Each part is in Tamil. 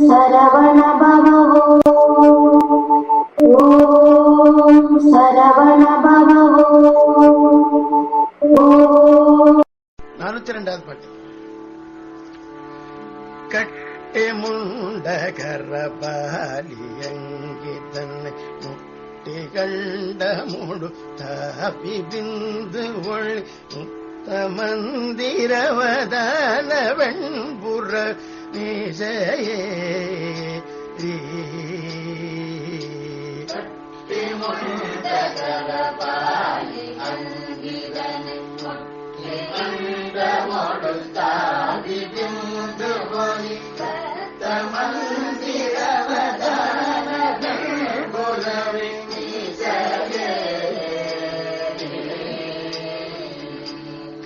சரவண ஓம் சரவண நானூத்தி ரெண்டாவது பாட்டு. கட்டே முண்ட கரபாலியங்கி தன்னை முட்டி கண்ட முடு தாபி பிந்து ஒளி முத்த மந்திரவதான வெண்புற நீசையே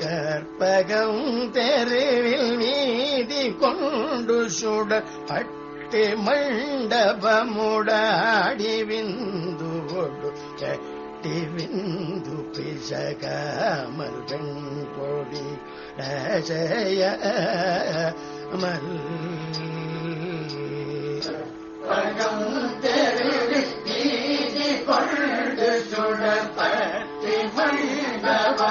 கற்பகம் தெருவில் நீ கொண்டு சுட பட்டு மண்டபமுடாடி விந்து ஒடு கட்டி விந்து பிசகாமல் பெண் கொடி டசய மல் மண்டப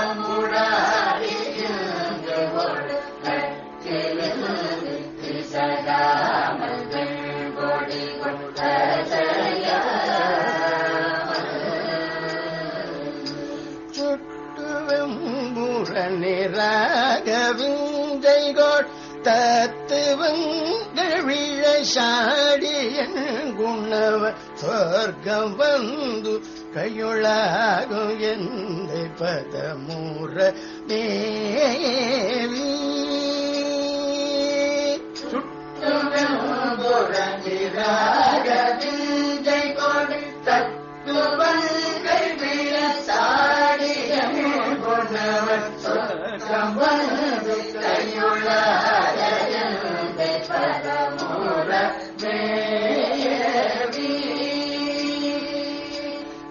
நிராகவிந்தைகோள் தத்துவங்கள் விழசாடியன் குணவ சொர்க்கம் வந்து கையுளாகும் எந்த பதமுற தேவி.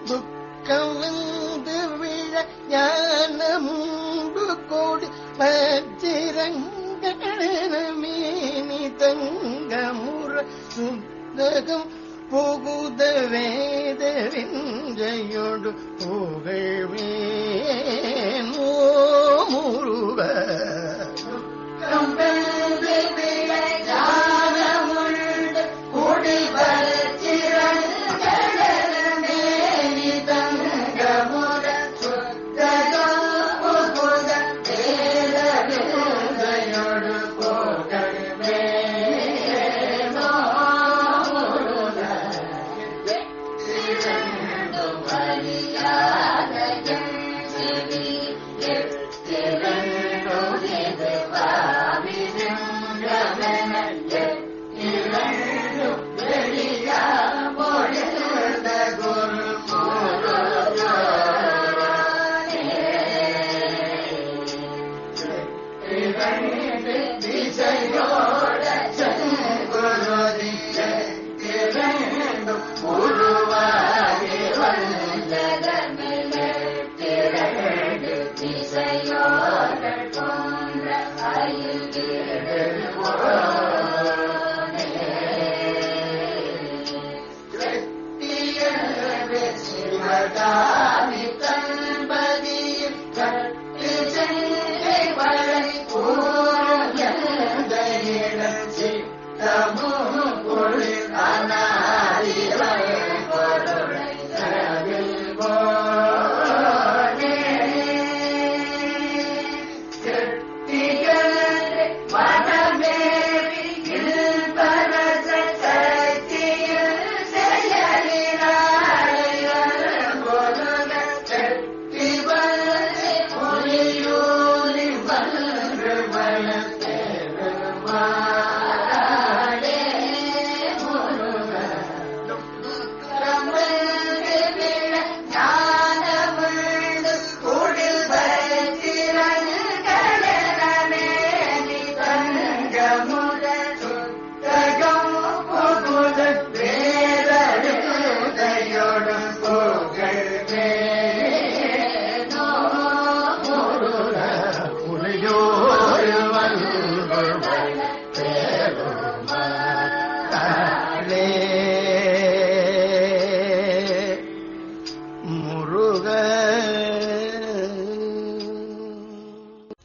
துக்கம் வந்து விழ ஞானமுண்டு கோடி பத்திரங்கமேனி தங்கமுற சுத்தகம் புகுத வேத விஞ்சையோடு புகழ்வேன் ஓ முருக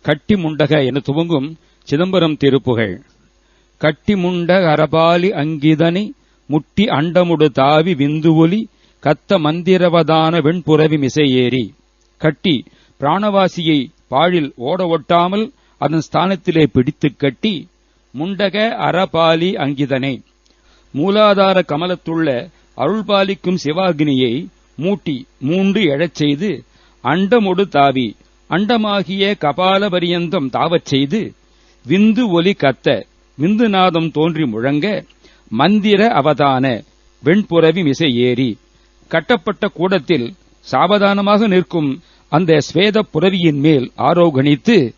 கட்டி முண்டக என துவங்கும் சிதம்பரம் திருப்புகழ் கட்டி முண்ட அரபாலி அங்கிதனை முட்டி அண்டமுடு தாவி விந்து ஒலி கத்த மந்திரவதான வெண்புறவி மிசையேறி. கட்டி பிராணவாசியை பாழில் ஓட ஒட்டாமல் அதன் ஸ்தானத்திலே பிடித்துக் கட்டி முண்டக அறபாலி அங்கிதனை. மூலாதார கமலத்துள்ள அருள்பாலிக்கும் சிவாகினியை மூட்டி மூன்று எழச் செய்து அண்டமொடு தாவி அண்டமாகிய கபால பரியந்தம் தாவச் செய்து விந்து ஒலி கத்த விந்துநாதம் தோன்றி முழங்க மந்திர அவதான வெண்புறவி மிசை ஏறி கட்டப்பட்ட கூடத்தில் சாவதானமாக நிற்கும் அந்த ஸ்வேத புரவியின் மேல் ஆரோகணித்து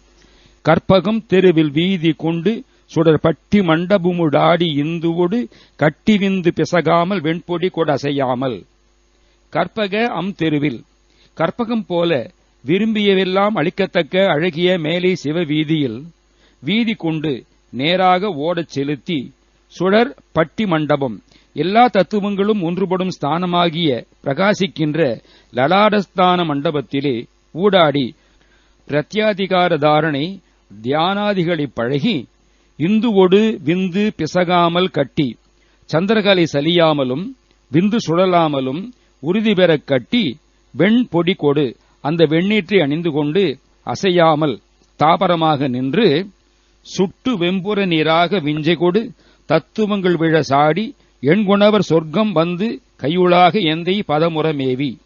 கற்பகம் தெருவில் வீதி கொண்டு சுடர் பட்டி மண்டபமுடாடி இந்துவோடு கட்டி விந்து பிசகாமல் வெண்பொடி கொடசையாமல். கற்பக அம் தெருவில். கற்பகம் போல விரும்பியவெல்லாம் அளிக்கத்தக்க அழகிய மேலே சிவ வீதியில் வீதி கொண்டு நேராக ஓடச் செலுத்தி சுழற் பட்டி மண்டபம் எல்லா தத்துவங்களும் ஒன்றுபடும் ஸ்தானமாகிய பிரகாசிக்கின்ற லலாடஸ்தான மண்டபத்திலே ஊடாடி பிரத்யாதிகார தாரணை தியானாதிகளை பழகி இந்துவொடு விந்து பிசகாமல் கட்டி சந்திரகலை சலியாமலும் விந்து சுழலாமலும் உறுதி பெறக் கட்டி வெண் பொடி கொடு அந்த வெண்ணீற்றை அணிந்து கொண்டு அசையாமல் தாபரமாக நின்று சுட்டு வெம்புற நீராக விஞ்சை கொடு தத்துவங்கள் விழ சாடி எண்குணவர் சொர்க்கம் வந்து கையுளாக எந்தை பதமுறமேவி.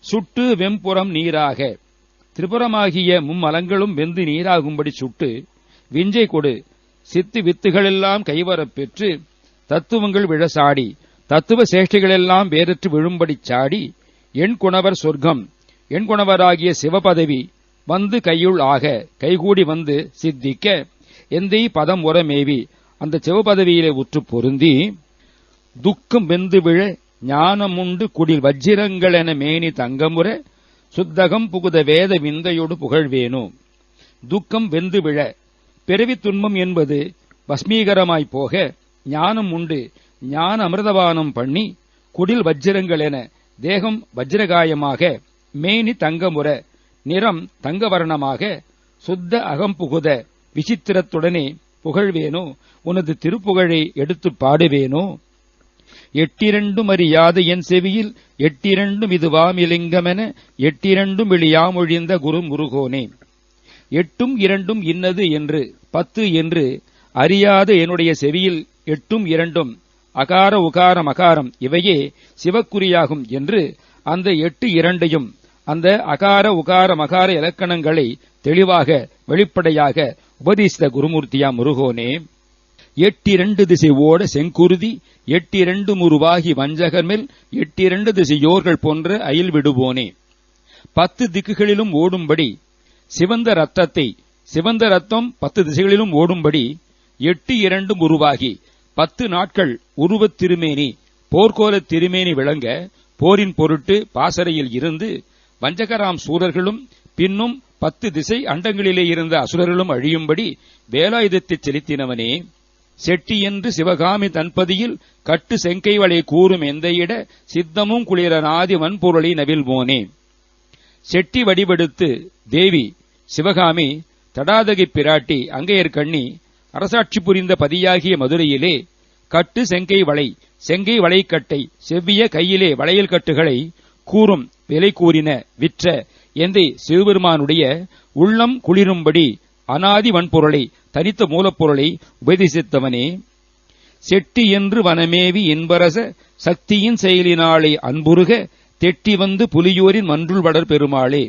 சுட்டு வெம்புறம் நீராக திரிபுரமாகிய மும்மலங்களும் வெந்து நீராகும்படி சுட்டு விஞ்சை கொடு சித்து வித்துகளெல்லாம் கைவரப் பெற்று தத்துவங்கள் விழசாடி தத்துவ சேஷ்டைகளெல்லாம் வேறற்று விழும்படி சாடி எண் குணவர் சொர்க்கம் எண்குணவராகிய சிவபதவி வந்து கையுள் ஆக கைகூடி வந்து சித்திக்க எந்தை பதம் உரமேவி அந்த சிவபதவியிலே உற்று பொருந்தி துக்கம் வெந்து விழ ஞானமுண்டு குடில் வஜ்ஜிரங்களென மேனி தங்கமுற சுத்தகம் புகுத வேத விந்தையோடு புகழ்வேனோ துக்கம் வெந்து விழ பிறவி துன்பம் என்பது பஸ்மீகரமாய் போக ஞானம் உண்டு ஞான அமிர்தபானம் பண்ணி குடில் வஜ்ரங்கள் என தேகம் வஜ்ரகாயமாக மேனி தங்கமுற நிறம் தங்கவர்ணமாக சுத்த அகம்புகுத விசித்திரத்துடனே புகழ்வேனோ? உனது திருப்புகழை எடுத்து பாடுவேனோ? எட்டிரண்டும் அறியாத என் செவியில் எட்டிரண்டும் இது வாமிலிங்கமென எட்டிரண்டும் இழியாமொழிந்த குரு முருகோனே. எட்டும் இரண்டும் இன்னது என்று பத்து என்று அறியாத என்னுடைய செவியில் எட்டும் இரண்டும் அகார உகாரம் அகாரம் இவையே சிவக்குறியாகும் என்று அந்த எட்டு இரண்டையும் அந்த அகார உகார மகார இலக்கணங்களை தெளிவாக வெளிப்படையாக உபதேசித்த குருமூர்த்தியா முருகோனே எட்டிரண்டு திசை ஓட செங்குருதி எட்டிரண்டு முருவாகி வஞ்சகர்மேல் எட்டிரண்டு திசையோர்கள் போன்ற அயில் விடுவோனே. பத்து திக்குகளிலும் ஓடும்படி சிவந்த ரத்தத்தை சிவந்த ரத்தம் பத்து திசைகளிலும் ஓடும்படி எட்டு இரண்டும் உருவாகி பத்து நாட்கள் உருவத் திருமேனி போர்க்கோலத் திருமேனி விளங்க போரின் பொருட்டு பாசறையில் இருந்து வஞ்சகராம் சூரர்களும் பின்னும் பத்து திசை அண்டங்களிலே இருந்த அசுரர்களும் அழியும்படி வேலாயுதத்தைச் செலுத்தினவனே. செட்டி என்று சிவகாமி தன்பதியில் கட்டு செங்கை வளை கூறும் எந்தையிட சித்தமும் குளிரனாதி வன்பொருளை நவில்வோனே செட்டி வடிவெடுத்து தேவி சிவகாமி தடாதகி பிராட்டி அங்கையர்கண்ணி அரசாட்சி புரிந்த பதியாகிய மதுரையிலே கட்டு செங்கை வளை செங்கை வளைக்கட்டை செவ்விய கையிலே வளையல் கட்டுகளை கூறும் விலை கூறின விற்ற எந்தை சிவபெருமானுடைய உள்ளம் குளிரும்படி அனாதி வன்பொருளை தனித்த மூலப்பொருளை உபதேசித்தவனே. செட்டி என்று வனமேவி இன்பரச சக்தியின் செயலினாலே அன்புருக தெட்டி வந்து புலியூரின் மன்றுள் வடர் பெருமாளே.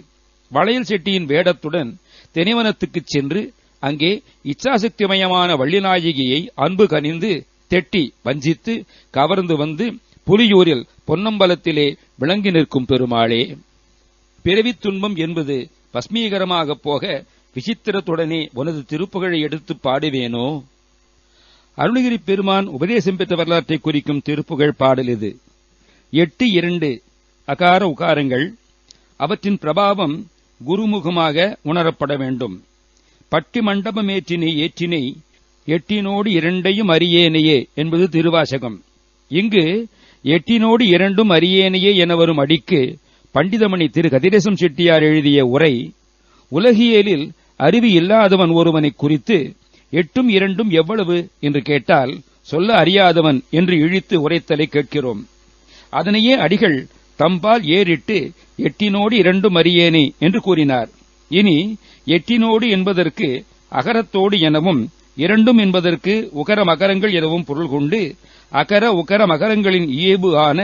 வளையல் செட்டியின் வேடத்துடன் தெனிவனத்துக்குச் சென்று அங்கே இச்சாசக்திமயமான வள்ளிநாயகியை அன்பு கனிந்து தெட்டி வஞ்சித்து கவர்ந்து வந்து புலியூரில் பொன்னம்பலத்திலே விளங்கி நிற்கும் பெருமாளே பிறவித் துன்பம் என்பது பஸ்மீகரமாகப் போக விசித்திரத்துடனே உனது திருப்புகழை எடுத்துப் பாடுவேனோ? அருணகிரி பெருமான் உபதேசம் பெற்ற வரலாற்றை குறிக்கும் திருப்புகழ் பாடல் இது. எட்டு இரண்டு அகார உகாரங்கள் அவற்றின் பிரபாவம் குருமுகமாக உணரப்பட வேண்டும். பட்டி மண்டபம் ஏற்றினை ஏற்றினை எட்டினோடு இரண்டையும் அறியேனையே என்பது திருவாசகம். இங்கு எட்டினோடு இரண்டும் அரியேனையே என வரும் அடிக்கு பண்டிதமணி திரு கதிரேசம் செட்டியார் எழுதிய உரை உலகியலில் அறிவு இல்லாதவன் ஒருவனை குறித்து எட்டும் இரண்டும் எவ்வளவு என்று கேட்டால் சொல்ல அறியாதவன் என்று இழித்து உரைத்தலை கேட்கிறோம். அதனையே அடிகள் தம்பால் ஏறிட்டு எட்டினோடு இரண்டும் அறியேனே என்று கூறினார். இனி எட்டினோடு என்பதற்கு அகரத்தோடு எனவும் இரண்டும் என்பதற்கு உகர மகரங்கள் எனவும் பொருள் கொண்டு அகர உகர மகரங்களின் இயல்பு ஆன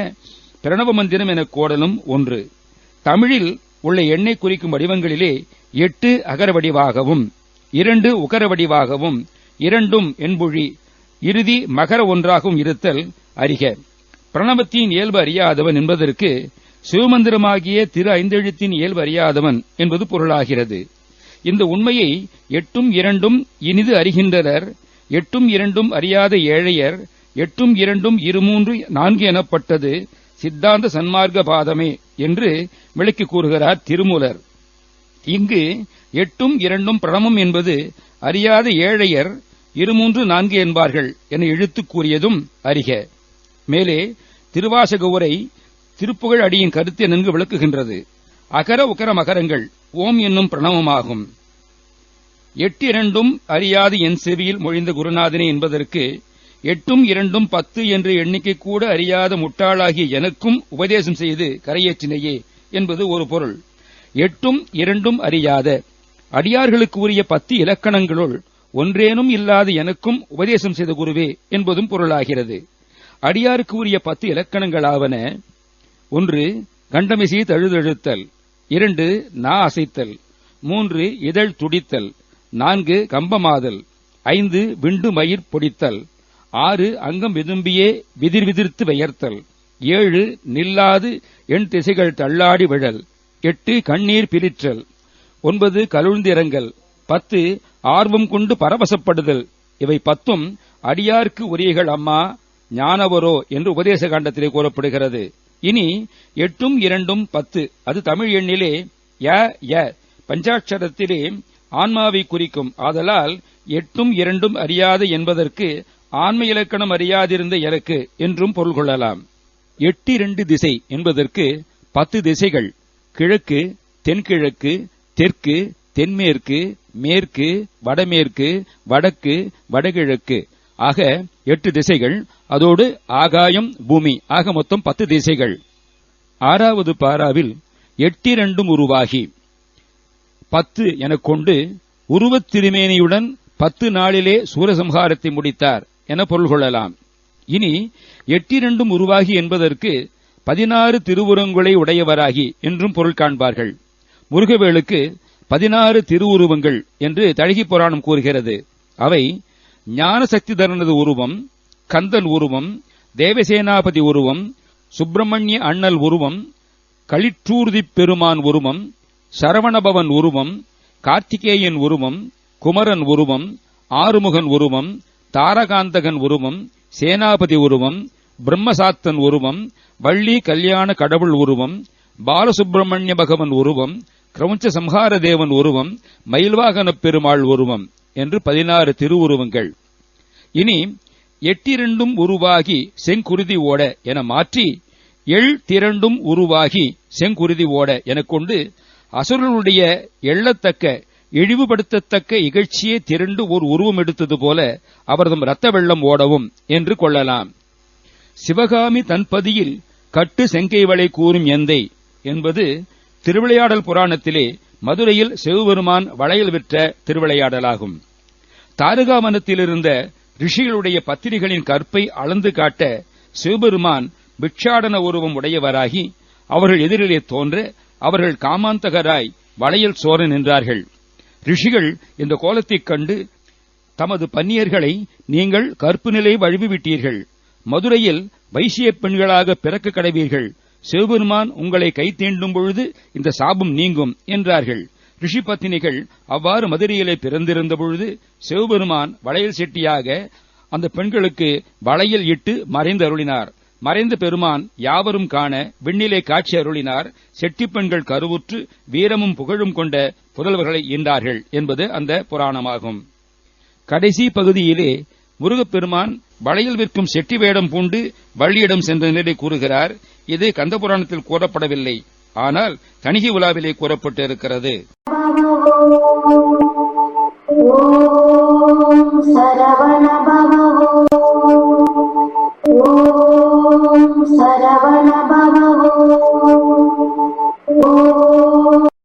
பிரணவ மந்திரம் என கோடலும் ஒன்று. தமிழில் உள்ள எண்ணெய் குறிக்கும் வடிவங்களிலே எட்டு அகர வடிவாகவும் இரண்டு உகர வடிவாகவும் இரண்டும் என்புழி இறுதி மகர ஒன்றாகவும் இருத்தல் அறிக பிரணவத்தின் இயல்பு அறியாதவன் என்பதற்கு சிவமந்திரமாகிய திரு ஐந்தெழுத்தின் இயல்பு அறியாதவன் என்பது பொருளாகிறது. இந்த உண்மையை எட்டும் இரண்டும் இனிது அறிகின்றனர். எட்டும் இரண்டும் அறியாத ஏழையர் எட்டும் இரண்டும் இருமூன்று நான்கு எனப்பட்டது சித்தாந்த சன்மார்க்க பாதமே என்று விளக்கி கூறுகிறார் திருமூலர். இங்கு எட்டும் இரண்டும் பிரணமும் என்பது அறியாத ஏழையர் இருமூன்று நான்கு என்பார்கள் என இழுத்து கூறியதும் அறிக. மேலே திருவாசக உரை திருப்புகழ் அடியின் கருத்தை நன்கு விளக்குகின்றது. அகர உக்கர மகரங்கள் ஓம் என்னும் பிரணவமாகும் எட்டு இரண்டும் அறியாது என் செவியில் மொழிந்த குருநாதனே என்பதற்கு எட்டும் இரண்டும் பத்து என்ற எண்ணிக்கை கூட அறியாத முட்டாளாகிய எனக்கும் உபதேசம் செய்து கரையேற்றினையே என்பது ஒரு பொருள். எட்டும் இரண்டும் அறியாத அடியார்களுக்கு உரிய பத்து இலக்கணங்களுள் ஒன்றேனும் இல்லாத எனக்கும் உபதேசம் செய்த குருவே என்பதும் பொருளாகிறது. அடியாருக்கு உரிய பத்து இலக்கணங்களாவன ஒன்று கண்டமிசை தழுதழுத்தல் இரண்டு நா அசைத்தல் மூன்று இதழ் துடித்தல் நான்கு கம்பமாதல் ஐந்து விண்டு மயிர் பொடித்தல் ஆறு அங்கம் விதும்பியே விதிர் விதிர்த்து ஏழு நில்லாது எண் திசைகள் தள்ளாடி விழல். எட்டு கண்ணீர் பிரிற்றல். ஒன்பது கலுழ்ந்திறங்கல். பத்து ஆர்வம் கொண்டு பரவசப்படுதல். இவை பத்தும் அடியார்க்கு உரியகள் அம்மா ஞானவரோ என்று உபதேச காண்டத்திலே கூறப்படுகிறது. இனி எட்டும் இரண்டும் பத்து. அது தமிழ் எண்ணிலே ய ய. பஞ்சாட்சரத்திலே ஆன்மாவை குறிக்கும். ஆதலால் எட்டும் இரண்டும் அறியாது என்பதற்கு ஆன்ம இலக்கணம் அறியாதிருந்த எனக்கு என்றும் பொருள் கொள்ளலாம். எட்டு இரண்டு திசை என்பதற்கு பத்து திசைகள். கிழக்கு தென்கிழக்கு தெற்கு தென்மேற்கு மேற்கு வடமேற்கு வடக்கு வடகிழக்கு. ஆக எட்டு திசைகள். அதோடு ஆகாயம் பூமி. ஆக மொத்தம் பத்து திசைகள். ஆறாவது பாராவில் எட்டிரண்டும் உருவாகி. பத்து எனக் கொண்டு உருவத் திருமேனியுடன் பத்து நாளிலே சூரசம்ஹாரத்தை முடித்தார். என பொருள் கொள்ளலாம். இனி எட்டிரண்டும் உருவாகி என்பதற்கு பதினாறு திருவுருவங்களை உடையவராகி என்றும் பொருள் காண்பார்கள். முருகவேலுக்கு பதினாறு திருவுருவங்கள் என்று தழகி புராணம் கூறுகிறது. அவை ஞானசக்திதரனது உருவம் கந்தன் உருவம் தேவசேனாபதி உருவம் சுப்பிரமணிய அண்ணல் உருவம் களிற்றூர்திப் பெருமான் உருவம் சரவணபவன் உருவம் கார்த்திகேயன் உருவம் குமரன் உருவம் ஆறுமுகன் உருவம் தாரகாந்தகன் உருவம் சேனாபதி உருவம் பிரம்மசாத்தன் உருவம் வள்ளி கல்யாண கடவுள் உருவம் பாலசுப்பிரமணிய பகவன் உருவம் கிரௌஞ்ச சம்ஹார தேவன் உருவம் மயில்வாகனப் பெருமாள் உருவம் என்று பதினாறு திருவுருவங்கள். இனி எட்டிரண்டும் உருவாகி செங்குருதி ஓட என மாற்றி எள் திரண்டும் உருவாகி செங்குருதி ஓட எனக் கொண்டு அசுரனுடைய எள்ளத்தக்க இழிவுபடுத்தத்தக்க இகழ்ச்சியே திரண்டு ஓர் உருவம் எடுத்தது போல அவரதும் இரத்த வெள்ளம் ஓடவும் என்று கொள்ளலாம். சிவகாமி தன்பதியில் கட்டு செங்கைவளை கூறும் எந்தை என்பது திருவிளையாடல் புராணத்திலே மதுரையில் சிவபெருமான் வளையல் விற்ற திருவிளையாடலாகும். தாரகாவனத்திலிருந்த ரிஷிகளுடைய பத்திரிகளின் கற்பை அளந்து காட்ட சிவபெருமான் பிக்ஷாடன உருவம் உடையவராகி அவர்கள் எதிரிலே தோன்ற அவர்கள் காமாந்தகராய் வளையல் சோர நின்றார்கள். ரிஷிகள் இந்த கோலத்தைக் கண்டு தமது பன்னியர்களை நீங்கள் கற்பு நிலை வழுவிவிட்டீர்கள். மதுரையில் வைசிய பெண்களாக பிறக்க கடவீர்கள். சிவபெருமான் உங்களை கை தீண்டும் பொழுது இந்த சாபம் நீங்கும் என்றார்கள். ரிஷி பத்தினிகள் அவ்வாறு மதுரையிலே பிறந்திருந்த பொழுது சிவபெருமான் வளையல் செட்டியாக அந்த பெண்களுக்கு வளையல் இட்டு மறைந்து அருளினார் மறைந்த பெருமான் யாவரும் காண விண்ணிலே காட்சி அருளினார். செட்டிப்பெண்கள் கருவுற்று வீரமும் புகழும் கொண்ட புதல்வர்களை ஈண்டார்கள் என்பது அந்த புராணமாகும். கடைசி பகுதியிலே முருகப்பெருமான் வளையில் விற்கும் செட்டி வேடம் பூண்டு வள்ளியிடம் சென்ற நிலை கூறுகிறார். இது கந்தபுராணத்தில் கூறப்படவில்லை. ஆனால் தணிகை உலாவிலே கூறப்பட்டிருக்கிறது. சரவணபவ mamãe